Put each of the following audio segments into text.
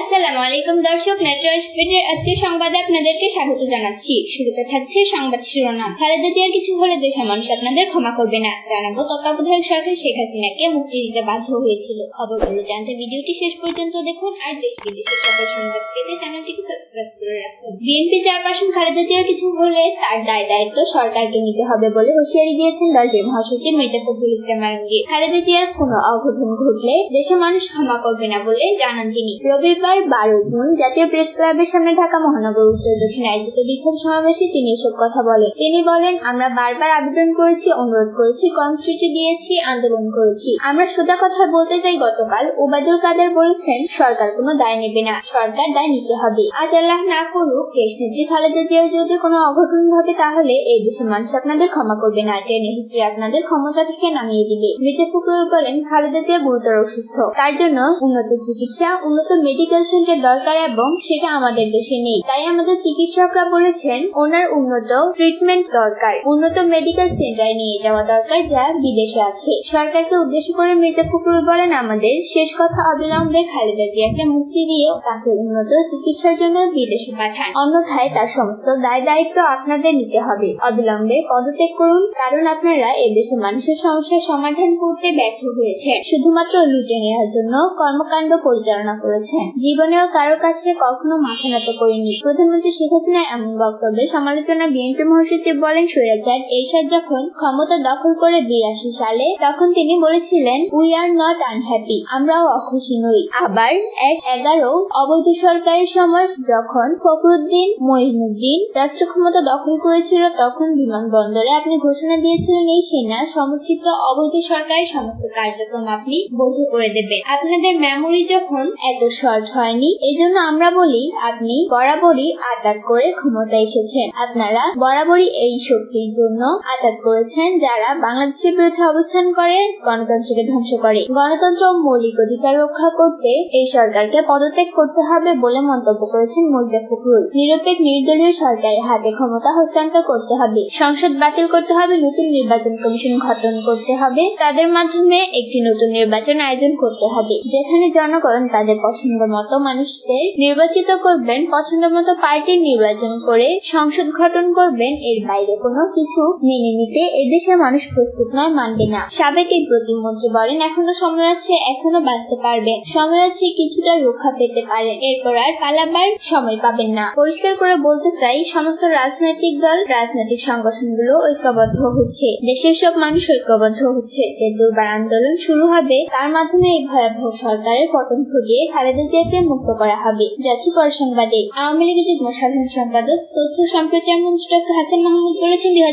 আসসালামু আলাইকুম দর্শক নেটওয়ার্ক স্পিডের আজকের সংবাদে আপনাদেরকে স্বাগত জানাচ্ছি। শুরুতে থাকছে সংবাদ শিরোনাম। খালেদা জিয়ার কিছু হলে দেশের মানুষ আপনাদের ক্ষমা করবে না। জানাব তত্ত্বাবধায়ক সরকার শেখ হাসিনাকে মুক্তি দিতে বাধ্য হয়েছিল। খবরগুলো জানতে ভিডিওটি শেষ পর্যন্ত দেখুন আর দেশ বিদেশের সকল সংবাদ পেতে চ্যানেলটিকে সাবস্ক্রাইব করে রাখুন। বিএনপি চেয়ারপারসন খালেদা জিয়ার কিছু হলে তার দায় দায়িত্ব সরকারকে নিতে হবে বলে হুঁশিয়ারি দিয়েছেন দলটির মহাসচিব মির্জা ফখরুল ইসলাম আলমগীর। খালেদা জিয়ার কোনো অঘটন ঘটলে দেশের মানুষ ক্ষমা করবে না বলে জানান তিনি। রবিবার বারো জুন জাতীয় প্রেস ক্লাবের সামনে ঢাকা মহানগর উত্তর দক্ষিণ আয়োজিত বিক্ষোভ সমাবেশে তিনি এসব কথা বলেন। তিনি বলেন, আমরা বারবার আবেদন করেছি, অনুরোধ করেছি, কর্মসূচি দিয়েছি, আন্দোলন করেছি। আমরা সোজা কথা বলতে চাই, গতকাল ওবায়দুল কাদের বলেছেন, সরকার কোনো দায় নেবে না, সরকার দায় নিতে হবে। আজ আল্লাহ না করুক দেশনেত্রী খালেদা জিয়ার যদি কোনো অঘটন ঘটে, তাহলে এই দেশের মানুষ আপনাদের ক্ষমা করবে না, টেনে হিচড়ে আপনাদের ক্ষমতা থেকে নামিয়ে দিবে। মির্জা ফখরুল বলেন, খালেদা জিয়া গুরুতর অসুস্থ। তার জন্য উন্নত চিকিৎসা, উন্নত মেডিকেল সেন্টার দরকার এবং সেটা আমাদের দেশে নেই। তাই আমাদের চিকিৎসকরা বলেছেন, ওনার উন্নত ট্রিটমেন্ট দরকার। উন্নত মেডিকেল সেন্টার নিয়ে যাওয়া দরকার যা বিদেশে আছে। সরকারকে উদ্দেশ্য করে মির্জা ফখরুল বলেন, আমাদের শেষ কথা অবিলম্বে খালেদা জিয়াকে মুক্তি দিয়ে তাকে উন্নত চিকিৎসার জন্য বিদেশে পাঠান। অন্যথায় তার সমস্ত দায় দায়িত্ব আপনাদের নিতে হবে। অবিলম্বে পদত্যাগ করুন, কারণ আপনারা এদেশের মানুষের সমস্যার সমাধান করতে ব্যর্থ হয়েছে শুধুমাত্র লুটে নেওয়ার জন্য কর্মকাণ্ড পরিচালনা করেছেন। জীবনেও কারও কাছে কখনো মাথা নত করেনি। প্রধানমন্ত্রী শেখ হাসিনার এমন বক্তব্যে সমালোচনা বিএনপি মহাসচিব বলেন, স্বৈরাচার, এরশাদ যখন ক্ষমতা দখল করে বিরাশি সালে, তখন তিনি বলেছিলেন উই আর নট আনহ্যাপি আমরাও অখুশি নই। আবার এক এগারো অবৈধ সরকারের সময় যখন ফখরুদ্দিন মঈনুদ্দিন রাষ্ট্র ক্ষমতা দখল করেছিল, তখন বিমানবন্দরে আপনি ঘোষণা দিয়েছিলেন, এই সেনা সমর্থিত অবৈধ সরকারের সমস্ত কার্যক্রম আপনি বৈধ করে দেবেন আপনাদের মেমোরি যখন এত শর্ট হয়নি। এজন্য আমরা বলি, আপনি বরাবরই আতাক করে ক্ষমতা এসেছেন। আপনারা বরাবরই এই শক্তির জন্য আতাক করেছেন যারা বাংলাদেশের বিরুদ্ধে অবস্থান করে, গণতন্ত্রকে ধ্বংস করে। গণতন্ত্র মৌলিক অধিকার রক্ষা করতে এই সরকারকে পদত্যাগ করতে হবে বলে মন্তব্য করেছেন মির্জা ফখরুল। নিরপেক্ষ, নির্দলীয় সরকারের হাতে ক্ষমতা হস্তান্তর করতে হবে। সংসদ বাতিল করতে হবে, নতুন নির্বাচন কমিশন গঠন করতে হবে। তাদের মাধ্যমে একটি নতুন নির্বাচন আয়োজন করতে হবে, যেখানে জনগণ তাদের পছন্দ মতো মানুষদের নির্বাচিত করবেন পছন্দ মতো পার্টির নির্বাচন করে সংসদ গঠন করবেন, এর বাইরে কোনো কিছু মেনে নিতে এদেশের মানুষ প্রস্তুত নয়, মানবে না। সাবেক এই প্রতিমন্ত্রী বলেন, এখনও সময় আছে, এখনও বাঁচতে পারবেন। সময় আছে কিছুটা রক্ষা পেতে পারেন। এরপর আর পালাবার সময় পাবেন না। পরিষ্কার করে বলতে চাই, সমস্ত রাজনৈতিক দল, রাজনৈতিক সংগঠনগুলো ঐক্যবদ্ধ হচ্ছে। দেশের সব মানুষ ঐক্যবদ্ধ হচ্ছে। যে দুর্বার আন্দোলন শুরু হবে, তার মাধ্যমে এই ভয়াবহ সরকারের পতন ঘটিয়ে খালেদা জিয়াকে মুক্ত করা হবে। যাচ্ছি পর সংবাদে আওয়ামী লীগের যুগ্ম সাধারণ সম্পাদক, তথ্য সম্প্রচার মন্ত্রী ডক্টর হাসান মাহমুদ বলেছেন দুই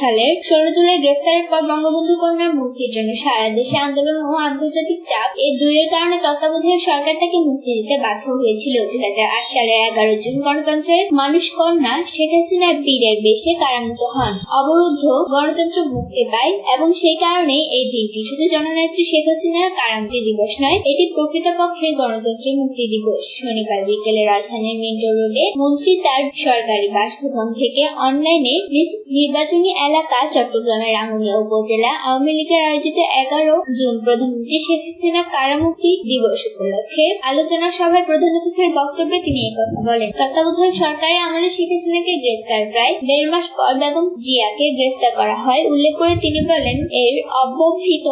সালের ষোলো জুলাই গ্রেফতারের পর বঙ্গবন্ধু কন্যার মুক্তির জন্য সারা দেশে আন্দোলন ও আন্তর্জাতিক চাপ এই দুইয়ের কারণে তত্ত্বাবধায়ক সরকার তাকে মুক্তি দিতে বাধ্য হয়েছিল। দুই সালের এগারো জুন গণতন্ত্রের মানুষ কন্যা শেখ হাসিনা বীরের বেশে কারামুক্ত হন। অবরুদ্ধ গণতন্ত্র মুক্তি পায় এবং সেই কারণে এই দিনটি শুধু জননেত্রী শেখ হাসিনার কারামুক্তি দিবস নয়, এটি প্রকৃতপক্ষে গণতন্ত্রের মুক্তি দিবস। শনিবার বিকেলে রাজধানীর মিন্টো রোডে মন্ত্রী তার সরকারি বাসভবন থেকে অনলাইনে নির্বাচনী এলাকা চট্টগ্রামের রাঙ্গুনিয়া উপজেলা আওয়ামী লীগের আয়োজিত এগারো জুন প্রধানমন্ত্রী শেখ হাসিনা কারামুক্তি দিবস উপলক্ষে আলোচনা সভায় প্রধান অতিথির বক্তব্যে তিনি কথা বলেন। তত্ত্বাবধায়ক সরকারের আমলে শেখ হাসিনাকে গ্রেফতার প্রায় দেড় মাস পর বেগম জিয়াকে গ্রেফতার করা হয়। উল্লেখ করে তিনি বলেন, এর অব্যবহিত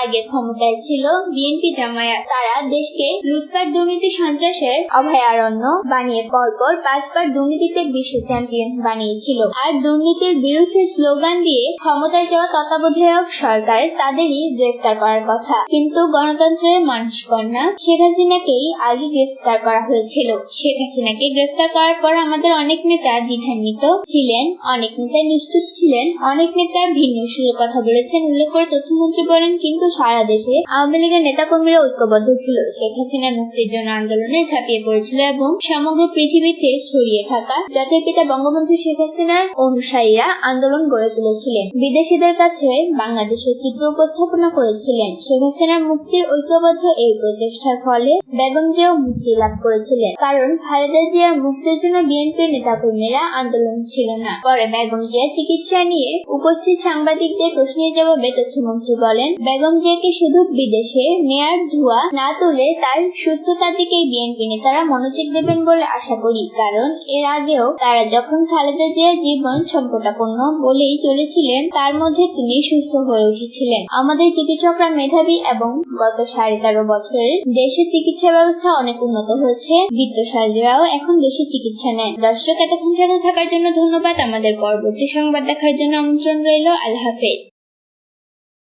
আগে ক্ষমতায় ছিল বিএনপি জামায়াত তারা দেশকে লুটপাট দুর্নীতি সন্ত্রাসের অভয়ারণ্য বানিয়ে পরপর পাঁচবার দুর্নীতিতে বিশ্ব চ্যাম্পিয়ন বানিয়েছিল। আর দুর্নীতির বিরুদ্ধে স্লোগান দিয়ে ক্ষমতায় যাওয়া তত্ত্বাবধায়ক সরকার তাদেরই গ্রেফতার করার কথা। কিন্তু গণতন্ত্রের মানুষ কন্যা শেখ হাসিনাকেই আগে গ্রেফতার করা হয়েছিল। শেখ হাসিনাকে গ্রেফতার করার পর আমাদের অনেক নেতা দ্বিধান্বিত ছিলেন, অনেক নেতা নিশ্চুপ ছিলেন, অনেক নেতা ভিন্ন সুরে কথা বলেছেন, উল্লেখ করে তথ্যমন্ত্রী বলেন, কিন্তু সারা দেশে আওয়ামী লীগের নেতাকর্মীরা ঐক্যবদ্ধ ছিল। শেখ হাসিনার মুক্তির জন্য আন্দোলনে ঝাঁপিয়ে পড়েছিল এবং সমগ্র পৃথিবীতে ছড়িয়ে থাকা জাতির পিতা বঙ্গবন্ধু শেখ হাসিনার অনুসারীরা আন্দোলন গড়ে তুলেছিলেন। বিদেশিদের কাছে বাংলাদেশের চিত্র উপস্থাপনা করেছিলেন। শেখ হাসিনার মুক্তির ঐক্যবদ্ধ এই প্রচেষ্টার ফলে বেগম জিয়াও মুক্তি লাভ করেছিলেন। কারণ খালেদা জিয়ার মুক্তির জন্য বিএনপির নেতাকর্মীরা আন্দোলন ছিল না। পরে বেগম জিয়া চিকিৎসা নিয়ে উপস্থিত সাংবাদিকদের প্রশ্নের জবাবে তথ্যমন্ত্রী বলেন, বেগম বেগম জিয়াকে শুধু বিদেশে নেয়ার ধোয়া না তুলে তার সুস্থতার দিকে বিএনপি নেতারা মনোযোগ দেবেন বলে আশা করি। কারণ এর আগেও তারা যখন খালেদা জিয়ার জীবন সংকটাপন্ন বলেই চলেছিলেন, তার মধ্যে তিনি সুস্থ হয়ে উঠেছিলেন। আমাদের চিকিৎসকরা মেধাবী এবং গত সাড়ে তেরো বছরের দেশে চিকিৎসা ব্যবস্থা অনেক উন্নত হয়েছে। বিত্তশালীরাও এখন দেশে চিকিৎসা নেয় দর্শক, এতক্ষণ সাথে থাকার জন্য ধন্যবাদ। আমাদের পরবর্তী সংবাদ দেখার জন্য আমন্ত্রণ রইল। আল্লাহ হাফেজ।